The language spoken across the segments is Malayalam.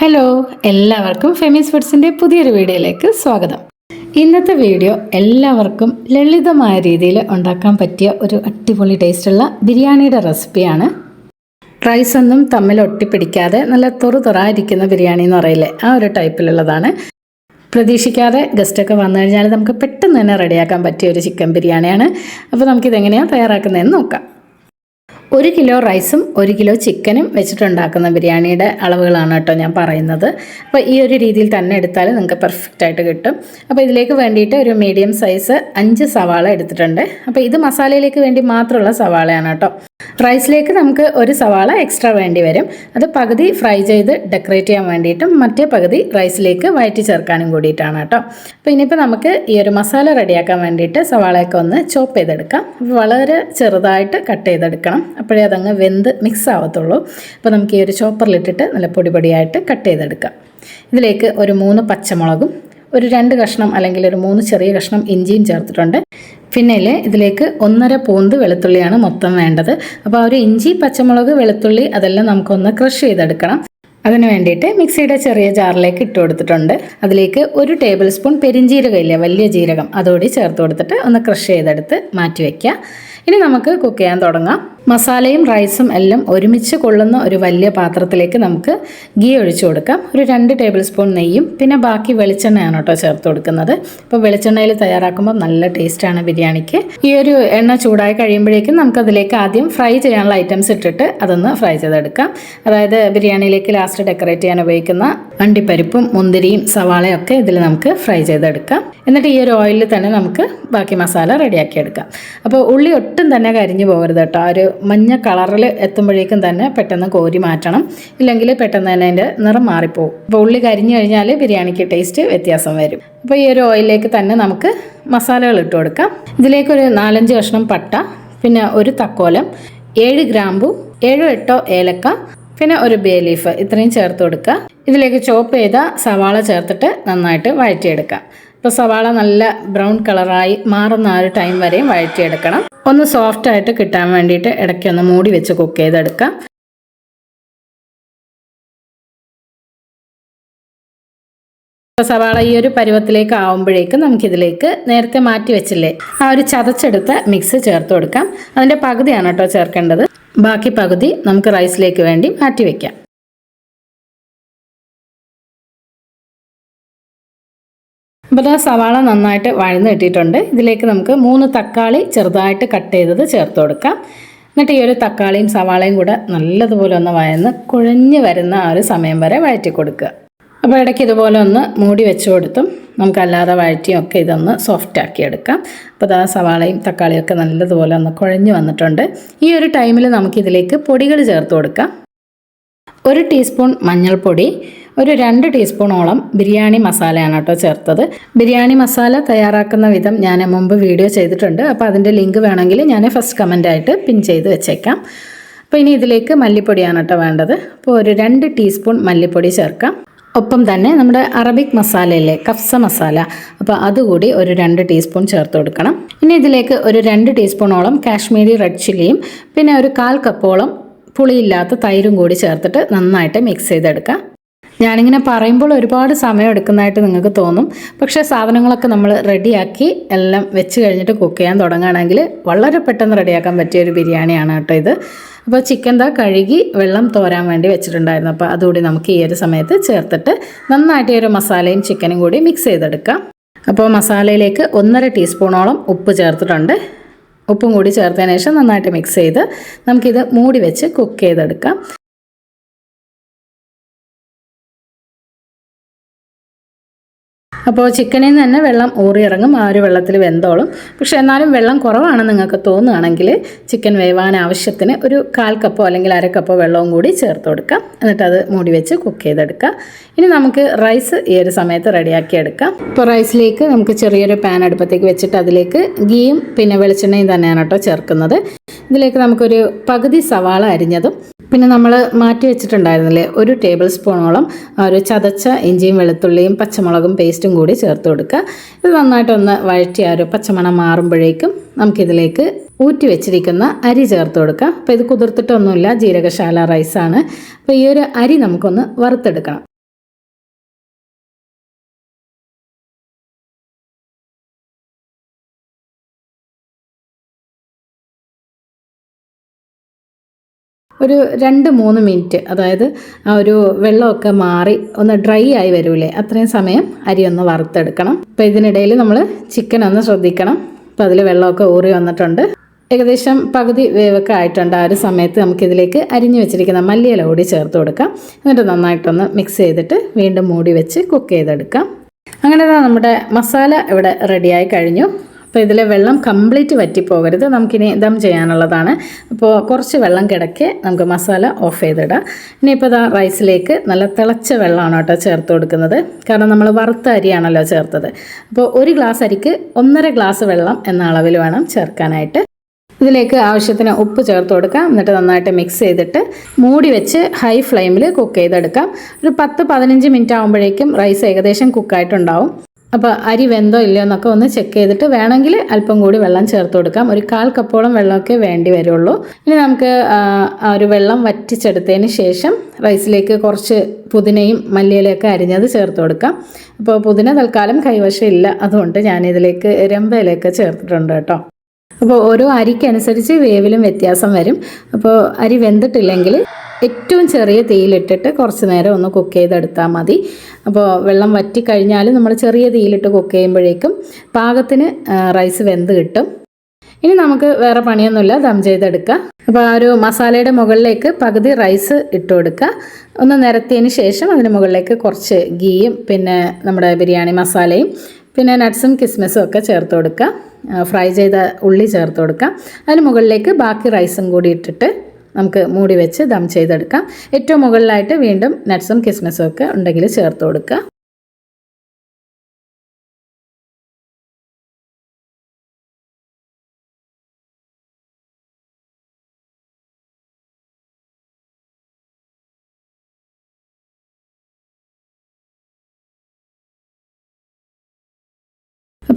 ഹലോ എല്ലാവർക്കും ഫെമിസ് ഫുഡ്സിന്റെ പുതിയൊരു വീഡിയോയിലേക്ക് സ്വാഗതം. ഇന്നത്തെ വീഡിയോ എല്ലാവർക്കും ലളിതമായ രീതിയിൽ ഉണ്ടാക്കാൻ പറ്റിയ ഒരു അടിപൊളി ടേസ്റ്റുള്ള ബിരിയാണിയുടെ റെസിപ്പിയാണ്. റൈസ് ഒന്നും തമ്മിൽ ഒട്ടിപ്പിടിക്കാതെ നല്ല തുറു തുറായിരിക്കുന്ന ബിരിയാണി എന്ന് പറയില്ലേ ആ ഒരു ടൈപ്പിലുള്ളതാണ്. പ്രതീക്ഷിക്കാതെ ഗസ്റ്റൊക്കെ വന്നു കഴിഞ്ഞാൽ നമുക്ക് പെട്ടെന്ന് തന്നെ റെഡിയാക്കാൻ പറ്റിയ ഒരു ചിക്കൻ ബിരിയാണിയാണ്. അപ്പോൾ നമുക്കിതെങ്ങനെയാണ് തയ്യാറാക്കുന്നതെന്ന് നോക്കാം. ഒരു കിലോ റൈസും ഒരു കിലോ ചിക്കനും വെച്ചിട്ടുണ്ടാക്കുന്ന ബിരിയാണിയുടെ അളവുകളാണ് കേട്ടോ ഞാൻ പറയുന്നത്. അപ്പോൾ ഈ ഒരു രീതിയിൽ തന്നെ എടുത്താൽ നിങ്ങൾക്ക് പെർഫെക്റ്റ് ആയിട്ട് കിട്ടും. അപ്പോൾ ഇതിലേക്ക് വേണ്ടിയിട്ട് ഒരു മീഡിയം സൈസ് അഞ്ച് സവാള എടുത്തിട്ടുണ്ട്. അപ്പോൾ ഇത് മസാലയിലേക്ക് വേണ്ടി മാത്രമുള്ള സവാളയാണ് കേട്ടോ. റൈസിലേക്ക് നമുക്ക് ഒരു സവാള എക്സ്ട്രാ വേണ്ടി വരും. അത് പകുതി ഫ്രൈ ചെയ്ത് ഡെക്കറേറ്റ് ചെയ്യാൻ വേണ്ടിയിട്ടും മറ്റേ പകുതി റൈസിലേക്ക് വയറ്റി ചേർക്കാനും കൂടിയിട്ടാണ് കേട്ടോ. അപ്പോൾ ഇനിയിപ്പോൾ നമുക്ക് ഈ ഒരു മസാല റെഡിയാക്കാൻ വേണ്ടിയിട്ട് സവാളയൊക്കെ ഒന്ന് ചോപ്പ് ചെയ്തെടുക്കാം. വളരെ ചെറുതായിട്ട് കട്ട് ചെയ്തെടുക്കണം. അപ്പോഴേ അതങ്ങ് വെന്ത് മിക്സ് ആവത്തുള്ളൂ. അപ്പോൾ നമുക്ക് ഈ ഒരു ചോപ്പറിലിട്ടിട്ട് നല്ല പൊടിപൊടിയായിട്ട് കട്ട് ചെയ്തെടുക്കാം. ഇതിലേക്ക് ഒരു മൂന്ന് പച്ചമുളകും ഒരു രണ്ട് കഷ്ണം അല്ലെങ്കിൽ ഒരു മൂന്ന് ചെറിയ കഷ്ണം ഇഞ്ചിയും ചേർത്തിട്ടുണ്ട്. പിന്നെ ഇതിലേക്ക് ഒന്നര പൂന്ത് വെളുത്തുള്ളിയാണ് മൊത്തം വേണ്ടത്. അപ്പോൾ ആ ഒരു ഇഞ്ചി പച്ചമുളക് വെളുത്തുള്ളി അതെല്ലാം നമുക്കൊന്ന് ക്രഷ് ചെയ്തെടുക്കണം. അതിന് വേണ്ടിയിട്ട് മിക്സിയുടെ ചെറിയ ജാറിലേക്ക് ഇട്ട് കൊടുത്തിട്ടുണ്ട്. അതിലേക്ക് ഒരു ടേബിൾ സ്പൂൺ പെരിഞ്ജീരകം ഇല്ലേ വലിയ ജീരകം അതോടി ചേർത്ത് കൊടുത്തിട്ട് ഒന്ന് ക്രഷ് ചെയ്തെടുത്ത് മാറ്റി വയ്ക്കുക. ഇനി നമുക്ക് കുക്ക് ചെയ്യാൻ തുടങ്ങാം. മസാലയും റൈസും എല്ലാം ഒരുമിച്ച് കൊള്ളുന്ന ഒരു വലിയ പാത്രത്തിലേക്ക് നമുക്ക് ഗീ ഒഴിച്ചു കൊടുക്കാം. ഒരു രണ്ട് ടേബിൾ സ്പൂൺ നെയ്യും പിന്നെ ബാക്കി വെളിച്ചെണ്ണയാണ് കേട്ടോ ചേർത്ത് കൊടുക്കുന്നത്. അപ്പോൾ വെളിച്ചെണ്ണയിൽ തയ്യാറാക്കുമ്പോൾ നല്ല ടേസ്റ്റാണ് ബിരിയാണിക്ക്. ഈ ഒരു എണ്ണ ചൂടായി കഴിയുമ്പോഴേക്കും നമുക്കതിലേക്ക് ആദ്യം ഫ്രൈ ചെയ്യാനുള്ള ഐറ്റംസ് ഇട്ടിട്ട് അതൊന്ന് ഫ്രൈ ചെയ്തെടുക്കാം. അതായത് ബിരിയാണിയിലേക്ക് ലാസ്റ്റ് ഡെക്കറേറ്റ് ചെയ്യാൻ ഉപയോഗിക്കുന്ന അണ്ടിപ്പരിപ്പും മുന്തിരിയും സവാളയും ഒക്കെ ഇതിൽ നമുക്ക് ഫ്രൈ ചെയ്തെടുക്കാം. എന്നിട്ട് ഈ ഒരു ഓയിലിൽ തന്നെ നമുക്ക് ബാക്കി മസാല റെഡിയാക്കി എടുക്കാം. അപ്പോൾ ഉള്ളി ഒട്ടും തന്നെ കരിഞ്ഞു പോകരുത് കേട്ടോ. ആ ഒരു മഞ്ഞ കളറിൽ എത്തുമ്പോഴേക്കും തന്നെ പെട്ടെന്ന് കോരി മാറ്റണം. ഇല്ലെങ്കിൽ പെട്ടെന്ന് തന്നെ അതിന്റെ നിറം മാറിപ്പോകും അപ്പോൾ ഉള്ളി കരിഞ്ഞു കഴിഞ്ഞാൽ ബിരിയാണിക്ക് ടേസ്റ്റ് വ്യത്യാസം വരും. അപ്പോൾ ഈ ഒരു ഓയിലിലേക്ക് തന്നെ നമുക്ക് മസാലകൾ ഇട്ട് കൊടുക്കാം. ഇതിലേക്കൊരു നാലഞ്ച് കഷ്ണം പട്ട പിന്നെ ഒരു തക്കോലം ഏഴ് ഗ്രാമ്പു ഏഴോ എട്ടോ ഏലക്ക പിന്നെ ഒരു ബേ ലീഫ് ഇത്രയും ചേർത്ത് കൊടുക്കുക. ഇതിലേക്ക് ചോപ്പ് ചെയ്ത സവാള ചേർത്തിട്ട് നന്നായിട്ട് വഴറ്റിയെടുക്കാം ഇപ്പോൾ സവാള നല്ല ബ്രൗൺ കളറായി മാറുന്ന ആ ഒരു ടൈം വരെയും വഴറ്റിയെടുക്കണം. ഒന്ന് സോഫ്റ്റ് ആയിട്ട് കിട്ടാൻ വേണ്ടിയിട്ട് ഇടയ്ക്ക് ഒന്ന് മൂടി വെച്ച് കുക്ക് ചെയ്തെടുക്കാം സവാള ഈ ഒരു പരുവത്തിലേക്ക് ആവുമ്പോഴേക്കും നമുക്കിതിലേക്ക് നേരത്തെ മാറ്റി വെച്ചില്ലേ ആ ഒരു ചതച്ചെടുത്ത മിക്സ് ചേർത്ത് കൊടുക്കാം. അതിന്റെ പകുതിയാണ് കേട്ടോ ചേർക്കേണ്ടത്. ബാക്കി പകുതി നമുക്ക് റൈസിലേക്ക് വേണ്ടി മാറ്റി വെക്കാം. അപ്പോൾ ആ സവാള നന്നായിട്ട് വഴന്ന് കിട്ടിയിട്ടുണ്ട്. ഇതിലേക്ക് നമുക്ക് മൂന്ന് തക്കാളി ചെറുതായിട്ട് കട്ട് ചെയ്തത് ചേർത്ത് കൊടുക്കാം. എന്നിട്ട് ഈ ഒരു തക്കാളിയും സവാളയും കൂടെ നല്ലതുപോലെ ഒന്ന് വയന്ന് കുഴഞ്ഞ് വരുന്ന ആ ഒരു സമയം വരെ വഴറ്റി കൊടുക്കുക. അപ്പോൾ ഇടയ്ക്ക് ഇതുപോലെ ഒന്ന് മൂടി വെച്ച് കൊടുത്തും നമുക്കല്ലാതെ വഴറ്റിയും ഒക്കെ ഇതൊന്ന് സോഫ്റ്റ് ആക്കി എടുക്കാം. അപ്പോൾ അതാ സവാളയും തക്കാളിയും ഒക്കെ നല്ലതുപോലെ ഒന്ന് കുഴഞ്ഞു വന്നിട്ടുണ്ട്. ഈ ഒരു ടൈമിൽ നമുക്കിതിലേക്ക് പൊടികൾ ചേർത്ത് കൊടുക്കാം. ഒരു ടീസ്പൂൺ മഞ്ഞൾപ്പൊടി ഒരു രണ്ട് ടീസ്പൂണോളം ബിരിയാണി മസാലയാണ് കേട്ടോ ചേർത്തത്. ബിരിയാണി മസാല തയ്യാറാക്കുന്ന വിധം ഞാൻ മുമ്പ് വീഡിയോ ചെയ്തിട്ടുണ്ട്. അപ്പോൾ അതിന്റെ ലിങ്ക് വേണമെങ്കിൽ ഞാൻ ഫസ്റ്റ് കമന്റായിട്ട് പിൻ ചെയ്ത് വെച്ചേക്കാം. അപ്പോൾ ഇനി ഇതിലേക്ക് മല്ലിപ്പൊടിയാണ് കേട്ടോ വേണ്ടത്. അപ്പോൾ ഒരു രണ്ട് ടീസ്പൂൺ മല്ലിപ്പൊടി ചേർക്കാം. ഒപ്പം തന്നെ നമ്മുടെ അറബിക് മസാലയില്ലേ കഫ്സ മസാല അപ്പോൾ അതുകൂടി ഒരു രണ്ട് ടീസ്പൂൺ ചേർത്ത് കൊടുക്കണം. ഇനി ഇതിലേക്ക് ഒരു രണ്ട് ടീസ്പൂണോളം കാശ്മീരി റെഡ് ചില്ലിയും പിന്നെ ഒരു കാൽ കപ്പോളം പുളിയില്ലാത്ത തൈരും കൂടി ചേർത്തിട്ട് നന്നായിട്ട് മിക്സ് ചെയ്തെടുക്കാം. ഞാനിങ്ങനെ പറയുമ്പോൾ ഒരുപാട് സമയം എടുക്കുന്നതായിട്ട് നിങ്ങൾക്ക് തോന്നും. പക്ഷേ സാധനങ്ങളൊക്കെ നമ്മൾ റെഡിയാക്കി എല്ലാം വെച്ച് കഴിഞ്ഞിട്ട് കുക്ക് ചെയ്യാൻ തുടങ്ങുകയാണെങ്കിൽ വളരെ പെട്ടെന്ന് റെഡിയാക്കാൻ പറ്റിയ ഒരു ബിരിയാണിയാണ് കേട്ടോ ഇത്. അപ്പോൾ ചിക്കൻ ദാ കഴുകി വെള്ളം തോരാൻ വേണ്ടി വെച്ചിട്ടുണ്ടായിരുന്നു. അപ്പോൾ അതുകൂടി നമുക്ക് ഈ ഒരു സമയത്ത് ചേർത്തിട്ട് നന്നായിട്ട് ഈ ഒരു മസാലയും ചിക്കനും കൂടി മിക്സ് ചെയ്തെടുക്കാം. അപ്പോൾ മസാലയിലേക്ക് ഒന്നര ടീസ്പൂണോളം ഉപ്പ് ചേർത്തിട്ടുണ്ട്. ഉപ്പും കൂടി ചേർത്തതിന് ശേഷം നന്നായിട്ട് മിക്സ് ചെയ്ത് നമുക്കിത് മൂടി വെച്ച് കുക്ക് ചെയ്തെടുക്കാം. അപ്പോൾ ചിക്കനിൽ നിന്ന് തന്നെ വെള്ളം ഊറിയിറങ്ങും. ആ ഒരു വെള്ളത്തിൽ വെന്തോളും. പക്ഷെ എന്നാലും വെള്ളം കുറവാണെന്ന് നിങ്ങൾക്ക് തോന്നുകയാണെങ്കിൽ ചിക്കൻ വേവാൻ ആവശ്യത്തിന് ഒരു കാൽ കപ്പോ അല്ലെങ്കിൽ അര കപ്പോ വെള്ളവും കൂടി ചേർത്ത് കൊടുക്കാം. എന്നിട്ട് അത് മൂടി വെച്ച് കുക്ക് ചെയ്തെടുക്കാം. ഇനി നമുക്ക് റൈസ് ഈ ഒരു സമയത്ത് റെഡിയാക്കി എടുക്കാം. ഇപ്പോൾ റൈസിലേക്ക് നമുക്ക് ചെറിയൊരു പാൻ അടുപ്പത്തേക്ക് വെച്ചിട്ട് അതിലേക്ക് ഗീയും പിന്നെ വെളിച്ചെണ്ണയും തന്നെയാണ് കേട്ടോ ചേർക്കുന്നത്. ഇതിലേക്ക് നമുക്കൊരു പകുതി സവാള അരിഞ്ഞതും പിന്നെ നമ്മൾ മാറ്റി വെച്ചിട്ടുണ്ടായിരുന്നില്ലേ? ഒരു ടേബിൾ സ്പൂണോളം ഒരു ചതച്ച ഇഞ്ചിയും വെളുത്തുള്ളിയും പച്ചമുളകും പേസ്റ്റും കൂടി ചേർത്ത് കൊടുക്കുക. ഇത് നന്നായിട്ടൊന്ന് വഴറ്റി ആ ഒരു പച്ചമണം മാറുമ്പോഴേക്കും നമുക്കിതിലേക്ക് ഊറ്റി വെച്ചിരിക്കുന്ന അരി ചേർത്ത് കൊടുക്കുക. അപ്പോൾ ഇത് കുതിർത്തിട്ടൊന്നുമില്ല ജീരകശാല റൈസാണ്. അപ്പോൾ ഈ ഒരു അരി നമുക്കൊന്ന് വറുത്തെടുക്കണം. ഒരു രണ്ട് മൂന്ന് മിനിറ്റ്. അതായത് ആ ഒരു വെള്ളമൊക്കെ മാറി ഒന്ന് ഡ്രൈ ആയി വരൂലേ. അത്രയും സമയം അരി ഒന്ന് വറുത്തെടുക്കണം. അപ്പോൾ ഇതിനിടയിൽ നമ്മൾ ചിക്കൻ ഒന്ന് ശ്രദ്ധിക്കണം. അപ്പോൾ അതിൽ വെള്ളമൊക്കെ ഊറി വന്നിട്ടുണ്ട്. ഏകദേശം പകുതി വേവൊക്കെ ആയിട്ടുണ്ട് ആ ഒരു സമയത്ത് നമുക്കിതിലേക്ക് അരിഞ്ഞു വെച്ചിരിക്കുന്ന മല്ലിയില കൂടി ചേർത്ത് കൊടുക്കാം. എന്നിട്ട് നന്നായിട്ടൊന്ന് മിക്സ് ചെയ്തിട്ട് വീണ്ടും മൂടി വെച്ച് കുക്ക് ചെയ്തെടുക്കാം. അങ്ങനെ നമ്മുടെ മസാല ഇവിടെ റെഡിയായി കഴിഞ്ഞു. അപ്പോൾ ഇതിലെ വെള്ളം കംപ്ലീറ്റ് വറ്റിപ്പോകരുത്. നമുക്കിനി ദം ചെയ്യാനുള്ളതാണ്. അപ്പോൾ കുറച്ച് വെള്ളം കിടക്കെ നമുക്ക് മസാല ഓഫ് ചെയ്തിടാം. ഇനി ഇനിയിപ്പോൾ ഇതാ റൈസിലേക്ക് നല്ല തിളച്ച വെള്ളമാണ് കേട്ടോ ചേർത്ത് കൊടുക്കുന്നത്. കാരണം നമ്മൾ വറുത്ത അരിയാണല്ലോ ചേർത്തത്. അപ്പോൾ ഒരു ഗ്ലാസ് അരിക്ക് ഒന്നര ഗ്ലാസ് വെള്ളം എന്ന അളവിൽ വേണം ചേർക്കാനായിട്ട്. ഇതിലേക്ക് ആവശ്യത്തിന് ഉപ്പ് ചേർത്ത് കൊടുക്കാം. എന്നിട്ട് നന്നായിട്ട് മിക്സ് ചെയ്തിട്ട് മൂടി വെച്ച് ഹൈ ഫ്ലെയിമിൽ കുക്ക് ചെയ്തെടുക്കാം. ഒരു പത്ത് പതിനഞ്ച് മിനിറ്റ് ആകുമ്പോഴേക്കും റൈസ് ഏകദേശം കുക്കായിട്ടുണ്ടാവും അപ്പോൾ അരി വെന്തോ ഇല്ലയോ എന്നൊക്കെ ഒന്ന് ചെക്ക് ചെയ്തിട്ട് വേണമെങ്കിൽ അല്പം കൂടി വെള്ളം ചേർത്ത് കൊടുക്കാം. ഒരു കാൽ കപ്പോളം വെള്ളമൊക്കെ വേണ്ടി വരുള്ളൂ. ഇനി നമുക്ക് ഒരു വെള്ളം വറ്റിച്ചെടുത്തതിന് ശേഷം റൈസിലേക്ക് കുറച്ച് പുതിനയും മല്ലിയിലൊക്കെ അരിഞ്ഞത് ചേർത്ത് കൊടുക്കാം. അപ്പോൾ പുതിന തൽക്കാലം കൈവശം ഇല്ല. അതുകൊണ്ട് ഞാനിതിലേക്ക് രമ്പയിലൊക്കെ ചേർത്തിട്ടുണ്ട് കേട്ടോ. അപ്പോൾ ഓരോ അരിക്കനുസരിച്ച് വേവിലും വ്യത്യാസം വരും. അപ്പോൾ അരി വെന്തിട്ടില്ലെങ്കിൽ ഏറ്റവും ചെറിയ തീയിലിട്ടിട്ട് കുറച്ച് നേരം ഒന്ന് കുക്ക് ചെയ്തെടുത്താൽ മതി. അപ്പോൾ വെള്ളം വറ്റി കഴിഞ്ഞാൽ നമ്മൾ ചെറിയ തീയിലിട്ട് കുക്ക് ചെയ്യുമ്പോഴേക്കും പാകത്തിന് റൈസ് വെന്ത് കിട്ടും. ഇനി നമുക്ക് വേറെ പണിയൊന്നുമില്ല ദം ചെയ്തെടുക്കുക അപ്പോൾ ആ ഒരു മസാലയുടെ മുകളിലേക്ക് പകുതി റൈസ് ഇട്ട് കൊടുക്കുക. ഒന്ന് നിരത്തിയതിന് ശേഷം അതിന് മുകളിലേക്ക് കുറച്ച് ഗീയും പിന്നെ നമ്മുടെ ബിരിയാണി മസാലയും പിന്നെ നട്ട്സും കിസ്മിസും ഒക്കെ ചേർത്ത് കൊടുക്കുക. ഫ്രൈ ചെയ്ത ഉള്ളി ചേർത്ത് കൊടുക്കുക. അതിന് മുകളിലേക്ക് ബാക്കി റൈസും കൂടി ഇട്ടിട്ട് നമുക്ക് മൂടി വെച്ച് ദം ചെയ്തെടുക്കാം. ഏറ്റവും മുകളിലായിട്ട് വീണ്ടും നട്ട്സും കിസ്മിസും ഒക്കെ ഉണ്ടെങ്കിൽ ചേർത്ത് കൊടുക്കുക.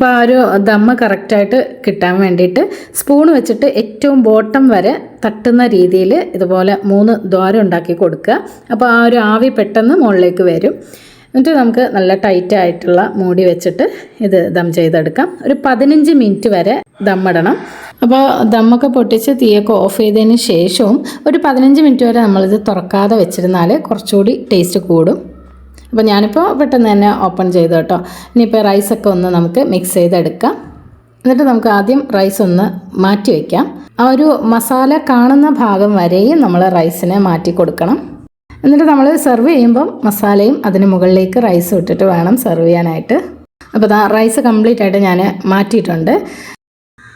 അപ്പോൾ ആ ഒരു ദമ്മ കറക്റ്റായിട്ട് കിട്ടാൻ വേണ്ടിയിട്ട് സ്പൂൺ വെച്ചിട്ട് ഏറ്റവും ബോട്ടം വരെ തട്ടുന്ന രീതിയിൽ ഇതുപോലെ മൂന്ന് ദ്വാരം ഉണ്ടാക്കി കൊടുക്കുക. അപ്പോൾ ആ ഒരു ആവി പെട്ടെന്ന് മുകളിലേക്ക് വരും. എന്നിട്ട് നമുക്ക് നല്ല ടൈറ്റ് ആയിട്ടുള്ള മൂടി വെച്ചിട്ട് ഇത് ദം ചെയ്തെടുക്കാം. ഒരു പതിനഞ്ച് മിനിറ്റ് വരെ ദമ്മിടണം അപ്പോൾ ദമ്മൊക്കെ പൊട്ടിച്ച് തീയൊക്കെ ഓഫ് ചെയ്തതിന് ശേഷവും ഒരു പതിനഞ്ച് മിനിറ്റ് വരെ നമ്മളിത് തുറക്കാതെ വെച്ചിരുന്നാൽ കുറച്ചുകൂടി ടേസ്റ്റ് കൂടും. അപ്പോൾ ഞാനിപ്പോൾ പെട്ടെന്ന് തന്നെ ഓപ്പൺ ചെയ്തു കേട്ടോ. ഇനിയിപ്പോൾ റൈസൊക്കെ ഒന്ന് നമുക്ക് മിക്സ് ചെയ്തെടുക്കാം. എന്നിട്ട് നമുക്ക് ആദ്യം റൈസ് ഒന്ന് മാറ്റി വയ്ക്കാം ആ ഒരു മസാല കാണുന്ന ഭാഗം വരെയും നമ്മൾ റൈസിനെ മാറ്റി കൊടുക്കണം. എന്നിട്ട് നമ്മൾ സെർവ് ചെയ്യുമ്പം മസാലയും അതിന് മുകളിലേക്ക് റൈസ് ഇട്ടിട്ട് വേണം സെർവ് ചെയ്യാനായിട്ട്. അപ്പോൾ ആ റൈസ് കംപ്ലീറ്റ് ആയിട്ട് ഞാൻ മാറ്റിയിട്ടുണ്ട്.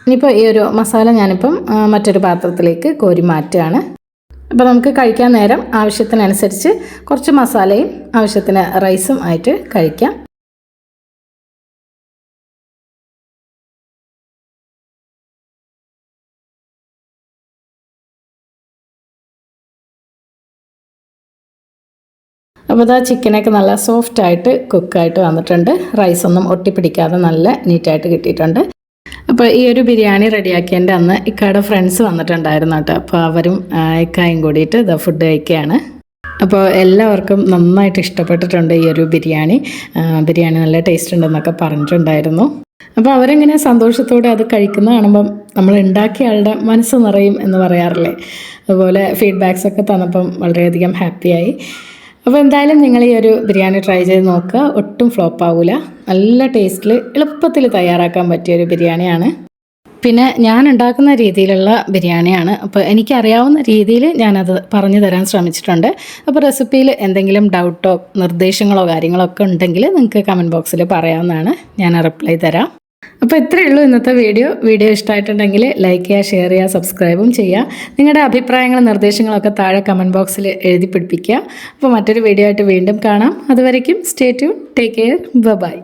ഇനിയിപ്പോൾ ഈ ഒരു മസാല ഞാനിപ്പം മറ്റൊരു പാത്രത്തിലേക്ക് കോരി മാറ്റുകയാണ്. അപ്പോൾ നമുക്ക് കഴിക്കാൻ നേരം ആവശ്യത്തിനനുസരിച്ച് കുറച്ച് മസാലയും ആവശ്യത്തിന് റൈസും ആയിട്ട് കഴിക്കാം. അപ്പോൾ ഇതാ ചിക്കനൊക്കെ നല്ല സോഫ്റ്റായിട്ട് കുക്കായിട്ട് വന്നിട്ടുണ്ട്. റൈസൊന്നും ഒട്ടിപ്പിടിക്കാതെ നല്ല നീറ്റായിട്ട് കിട്ടിയിട്ടുണ്ട്. അപ്പോൾ ഈ ഒരു ബിരിയാണി റെഡിയാക്കിയതിന്റെ അന്ന് ഇക്കാടെ ഫ്രണ്ട്സ് വന്നിട്ടുണ്ടായിരുന്നു കേട്ടോ. അപ്പോൾ അവരും ഇക്കായും കൂടിയിട്ട് ഇത് ഫുഡ് കഴിക്കുകയാണ്. അപ്പോൾ എല്ലാവർക്കും നന്നായിട്ട് ഇഷ്ടപ്പെട്ടിട്ടുണ്ട് ഈ ഒരു ബിരിയാണി. ബിരിയാണി നല്ല ടേസ്റ്റ് ഉണ്ടെന്നൊക്കെ പറഞ്ഞിട്ടുണ്ടായിരുന്നു. അപ്പോൾ അവരെങ്ങനെ സന്തോഷത്തോടെ അത് കഴിക്കുന്ന കാണുമ്പം നമ്മൾ ഉണ്ടാക്കിയ ആളുടെ മനസ്സ് നിറയും എന്ന് പറയാറില്ലേ? അതുപോലെ ഫീഡ്ബാക്സ് ഒക്കെ തന്നപ്പം വളരെയധികം ഹാപ്പിയായി അപ്പോൾ എന്തായാലും നിങ്ങൾ ഈ ഒരു ബിരിയാണി ട്രൈ ചെയ്ത് നോക്കുക. ഒട്ടും ഫ്ലോപ്പ് ആവില്ല നല്ല ടേസ്റ്റിൽ എളുപ്പത്തിൽ തയ്യാറാക്കാൻ പറ്റിയ ഒരു ബിരിയാണിയാണ്. പിന്നെ ഞാൻ ഉണ്ടാക്കുന്ന രീതിയിലുള്ള ബിരിയാണിയാണ്. അപ്പോൾ എനിക്കറിയാവുന്ന രീതിയിൽ ഞാനത് പറഞ്ഞു തരാൻ ശ്രമിച്ചിട്ടുണ്ട്. അപ്പോൾ റെസിപ്പിയിൽ എന്തെങ്കിലും ഡൗട്ടോ നിർദ്ദേശങ്ങളോ കാര്യങ്ങളോ ഒക്കെ ഉണ്ടെങ്കിൽ നിങ്ങൾക്ക് കമന്റ് ബോക്സിൽ പറയാവുന്നതാണ്. ഞാൻ റിപ്ലൈ തരാം. അപ്പോൾ ഇത്രയേ ഉള്ളൂ ഇന്നത്തെ വീഡിയോ. വീഡിയോ ഇഷ്ടമായിട്ടുണ്ടെങ്കിൽ ലൈക്ക് ചെയ്യുക ഷെയർ ചെയ്യുക സബ്സ്ക്രൈബും ചെയ്യുക. നിങ്ങളുടെ അഭിപ്രായങ്ങളും നിർദ്ദേശങ്ങളൊക്കെ താഴെ കമന്റ് ബോക്സിൽ എഴുതി പിടിപ്പിക്കുക. അപ്പോൾ മറ്റൊരു വീഡിയോ ആയിട്ട് വീണ്ടും കാണാം. അതുവരയ്ക്കും stay tune take care bye